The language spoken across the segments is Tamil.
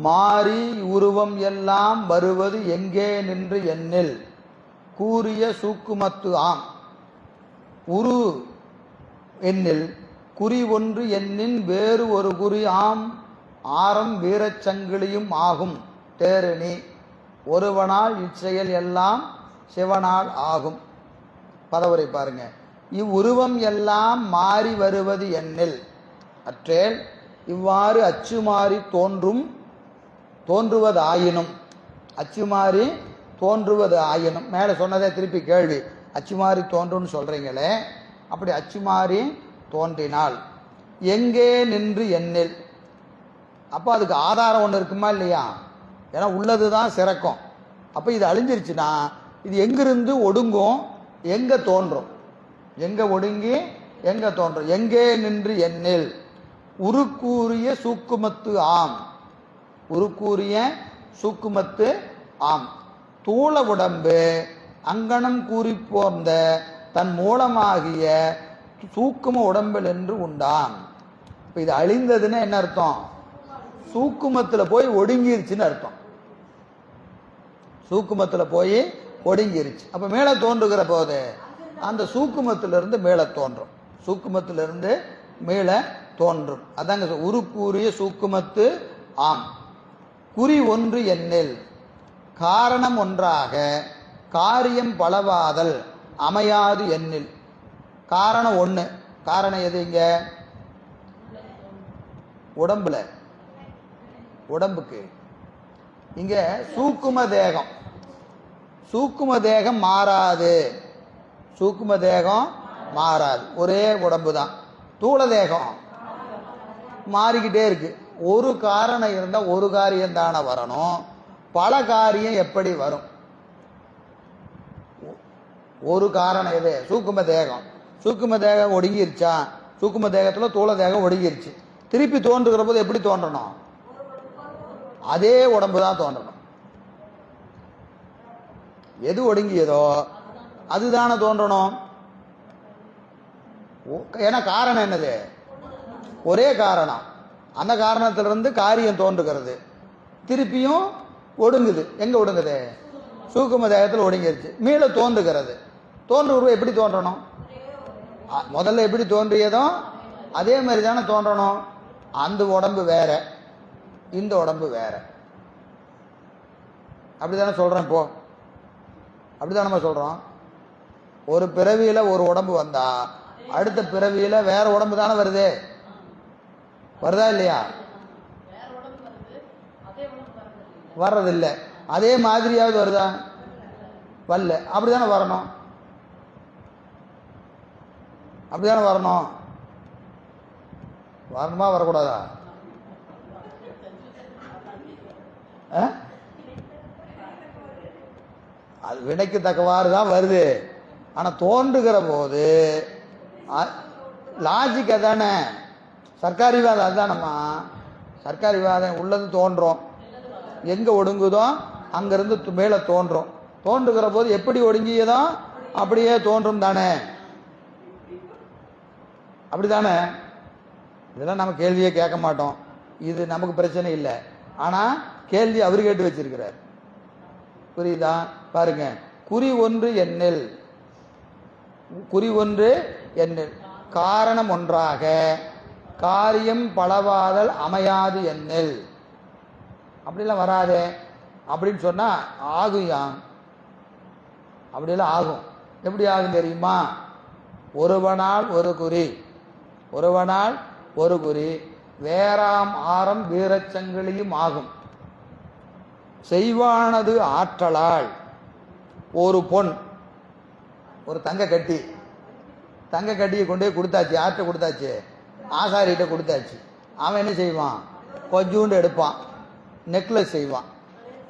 மாறி உருவம் எல்லாம் வருவது எங்கே நின்று எண்ணில் கூறிய சூக்குமத்து ஆம். உரு எண்ணில் குறி ஒன்று எண்ணின் வேறு ஒரு குறி ஆம். ஆரம் வீரச்சங்கிலியும் ஆகும். தேரணி ஒருவனால் இச்செயல் எல்லாம் சிவனால் ஆகும். பதவுரை பாருங்க. இவ்வுருவம் எல்லாம் மாறி வருவது எண்ணில் அற்றேல் இவ்வாறு அச்சு மாறி தோன்றும் தோன்றுவது ஆயினும் அச்சு மாறி தோன்றுவது ஆயினும் மேலே சொன்னதே திருப்பி கேள்வி. அச்சு மாறி தோன்றும்னு சொல்கிறீங்களே அப்படி அச்சு மாறி தோன்றினால் எங்கே நின்று எண்ணில்? அப்போ அதுக்கு ஆதாரம் ஒன்று இருக்குமா இல்லையா? ஏன்னா உள்ளது தான் சிறக்கும். அப்போ இது அழிஞ்சிருச்சுன்னா இது எங்கிருந்து ஒடுங்கும்? எங்கே தோன்றும்? எங்கே ஒடுங்கி எங்கே தோன்றும்? எங்கே நின்று எண்ணில்? உருக்கூறிய சூக்குமத்து ஆம். உருக்கூறிய சூக்குமத்து ஆம். தூள உடம்பு அங்கனம் கூறி போர்ந்த தன் மூலமாகிய சூக்கும உடம்பில் என்று உண்டாம். இப்போ இது அழிந்ததுன்னா என்ன அர்த்தம்? சூக்குமத்தில் போய் ஒடுங்கிருச்சுன்னு அர்த்தம். சூக்குமத்தில் போய் ஒடுங்கிருச்சு. அப்போ மேலே தோன்றுகிற போது அந்த சூக்குமத்திலிருந்து மேலே தோன்றும். சூக்குமத்திலிருந்து மேலே தோன்றும். அதாங்க உருக்கூறிய சூக்குமத்து ஆம். குறி ஒன்று என்னில். காரணம் ஒன்றாக காரியம் பலவாதல் அமையாது என்னில். காரணம் ஒன்று காரணம் எது இங்க? உடம்புல. உடம்புக்கு. இங்க சூக்கும தேகம். சூக்கும தேகம் மாறாது. சூக்கும தேகம் மாறாது. ஒரே உடம்பு தான் தூள தேகம் மாறிக்கிட்டே இருக்குது ஒரு காரணம் இருந்தால் ஒரு காரியம் தானே வரணும். பல காரியம் எப்படி வரும்? ஒரு காரணம் எது? சூக்கும தேகம். சூக்கும தேகம் ஒடுங்கிருச்சா? சூக்கும தேகத்தில் தூள தேகம் ஒடுங்கிருச்சு. திருப்பி தோன்றுகிற போது எப்படி தோன்றணும்? அதே உடம்பு தான் தோன்றணும். எது ஒடுங்கியதோ அதுதானே தோன்றணும். ஏன்னா காரணம் என்னது? ஒரே காரணம். அந்த காரணத்திலிருந்து காரியம் தோன்றுகிறது. திருப்பியும் ஒடுங்குது. எங்கே ஒடுங்குது? சூக்கும தேகத்தில் ஒடுங்கிருச்சு. மீள தோன்றுகிறது. தோன்று உருவம் எப்படி தோன்றணும்? முதல்ல எப்படி தோன்றியதோ அதே மாதிரி தானே தோன்றணும். அந்த உடம்பு வேற. இந்த உடம்பு வேற. அப்படி தானே சொல்கிறேன் இப்போ அப்படிதானே நம்ம சொல்கிறோம் ஒரு பிறவியில் ஒரு உடம்பு வந்தால் அடுத்த பிறவியில் வேறு உடம்பு தானே வருது. வருதா இல்லையா? வர்றதில்லை. அதே மாதிரியாவது வருதா? வரல. அப்படிதானே வரணும்? அப்படிதானே வரணும்? வரணுமா வரக்கூடாதா? ஆ? அது வினைக்கு தக்கவாறு தான் வருது. ஆனால் தோன்றுகிற போது லாஜிக் சர்க்கார் விவாதம் அதுதானம்மா சர்க்காரிவாதம் உள்ளது தோன்றும். எங்கே ஒடுங்குதோ அங்கேருந்து து- மேலே தோன்றும். தோன்றுகிற போது எப்படி ஒடுங்கியதோ அப்படியே தோன்றும் தானே. அப்படிதானே இதெல்லாம் நம்ம கேள்வியே கேட்க மாட்டோம். இது நமக்கு பிரச்சனை இல்லை. ஆனால் கேள்வி அவர் கேட்டு வச்சிருக்கிறார். புரியுதா? பாருங்க. குறி ஒன்று எண்ணில் குறி ஒன்று எண்ணில் காரணம் ஒன்றாக. காரியம் பலவாதல் அமையாது என்னில். அப்படிலாம் வராதே. அப்படின்னு சொன்னா ஆகுயாம். அப்படிலாம் ஆகும். எப்படி ஆகும் தெரியுமா? ஒருவனால் ஒரு குறி. ஒருவனால் ஒரு குறி. வேறாம் ஆரம் வீரச்சங்கிலியும் ஆகும். செய்வானது ஆற்றலால் ஒரு பொன் ஒரு தங்க கட்டி. தங்க கட்டியை கொண்டு போய் கொடுத்தாச்சு. ஆற்ற கொடுத்தாச்சு? ஆசாரிகிட்ட கொடுத்தாச்சு. அவன் என்ன செய்வான்? கொஞ்சோண்டு எடுப்பான். நெக்லஸ் செய்வான்.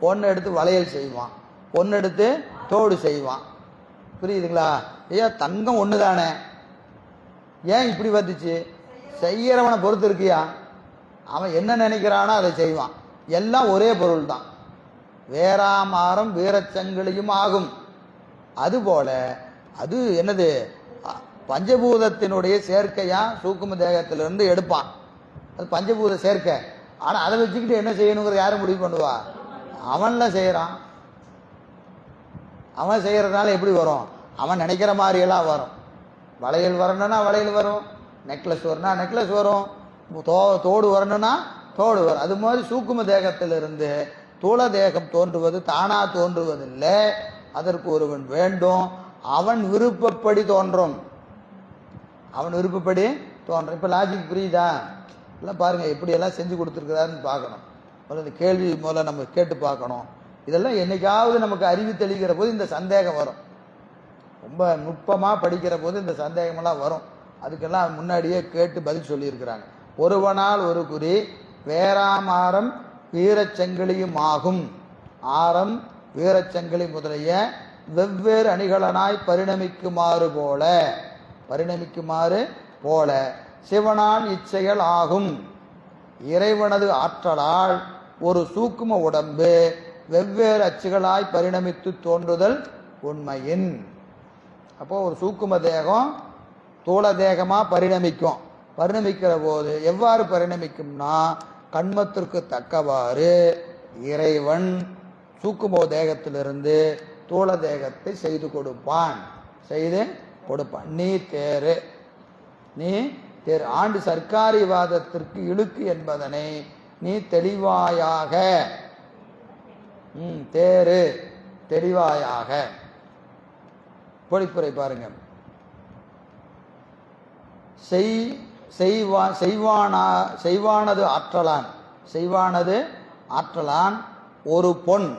ஒன்று எடுத்து வளையல் செய்வான். ஒன்று எடுத்து தோடு செய்வான். புரியுதுங்களா? ஐயா தங்கம் ஒன்று தானே ஏன் இப்படி வந்துச்சு செய்கிறவனை பொறுத்து இருக்கியா? அவன் என்ன நினைக்கிறானோ அதை செய்வான். எல்லாம் ஒரே பொருள் தான் வேறாமாரம் வீரச்சங்கிலியும் ஆகும். அதுபோல அது என்னது? பஞ்சபூதத்தினுடைய சேர்க்கையா சூக்கும தேகத்திலிருந்து எடுப்பான். அது பஞ்சபூத சேர்க்கை. ஆனால் அதை வச்சுக்கிட்டு என்ன செய்யணுங்கிறது யாரும் முடிவு பண்ணுவா? அவன்ல செய்கிறான் அவன் செய்கிறதுனால எப்படி வரும்? அவன் நினைக்கிற மாதிரியெல்லாம் வரும். வளையல் வரணும்னா வளையல் வரும். நெக்லஸ் வரணும்னா நெக்லஸ் வரும். தோ தோடு வரணும்னா தோடு வரும். அது மாதிரி சூக்கும தேகத்திலிருந்து தூள தேகம் தோன்றுவது தானாக தோன்றுவதில்லை. அதற்கு ஒருவன் வேண்டும். அவன் விருப்பப்படி தோன்றும். அவன் விருப்பப்படி தோன்றும் இப்போ லாஜிக் புரியுதா? எல்லாம் பாருங்கள் எப்படியெல்லாம் செஞ்சு கொடுத்துருக்குறாருன்னு பார்க்கணும். முதல்ல இந்த கேள்வி முதல்ல நம்ம கேட்டு பார்க்கணும். இதெல்லாம் என்னைக்காவது நமக்கு அறிவு தெளிக்கிற போது இந்த சந்தேகம் வரும். ரொம்ப நுட்பமாக படிக்கிற போது இந்த சந்தேகமெல்லாம் வரும். அதுக்கெல்லாம் முன்னாடியே கேட்டு பதில் சொல்லியிருக்கிறாங்க. ஒருவனால் ஒரு குறி வேறாமாரம் வீரச்சங்கிலியும் ஆகும். ஆரம் வீரச்சங்கிலி முதலிய வெவ்வேறு அணிகலனாய் பரிணமிக்குமாறு போல பரிணமிக்குமாறு போல சிவனால் இச்செயல் ஆகும். இறைவனது ஆற்றலால் ஒரு சூக்கும உடம்பு வெவ்வேறு அச்சுகளாய் பரிணமித்து தோன்றுதல் உண்மையின். அப்போ ஒரு சூக்கும தேகம் தூள தேகமாக பரிணமிக்கும். பரிணமிக்கிற போது எவ்வாறு பரிணமிக்கும்னா கண்மத்திற்கு தக்கவாறு இறைவன் சூக்குமோ தேகத்திலிருந்து தூள தேகத்தை செய்து கொடுப்பான். செய்து கொடுப்பான் நீ தேரு நீ தேர் ஆண்டு சர்க்காரிவாதத்திற்கு இழுக்கு என்பதனை நீ தெளிவாயாக ம், தேரு தெளிவாயாக. பொழிப்புரை பாருங்க. செய் செய்வா செய்வானா செய்வானது ஆற்றலான். செய்வானது ஆற்றலான் ஒரு பொன்.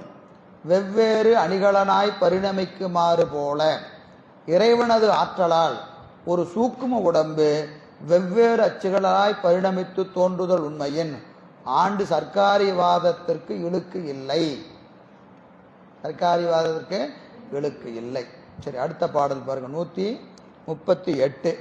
வெவ்வேறு அணிகலனாய் பரிணமிக்குமாறு போல. இறைவனது ஆற்றலால் ஒரு சூக்கும உடம்பு வெவ்வேறு அச்சுகளாய் பரிணமித்து தோன்றுதல் உண்மையின் ஆண்டு சர்க்காரிவாதத்திற்கு இழுக்கு இல்லை. சர்க்காரிவாதத்திற்கு இழுக்கு இல்லை. சரி அடுத்த பாடல் பாருங்க. நூற்றி முப்பத்தி எட்டு.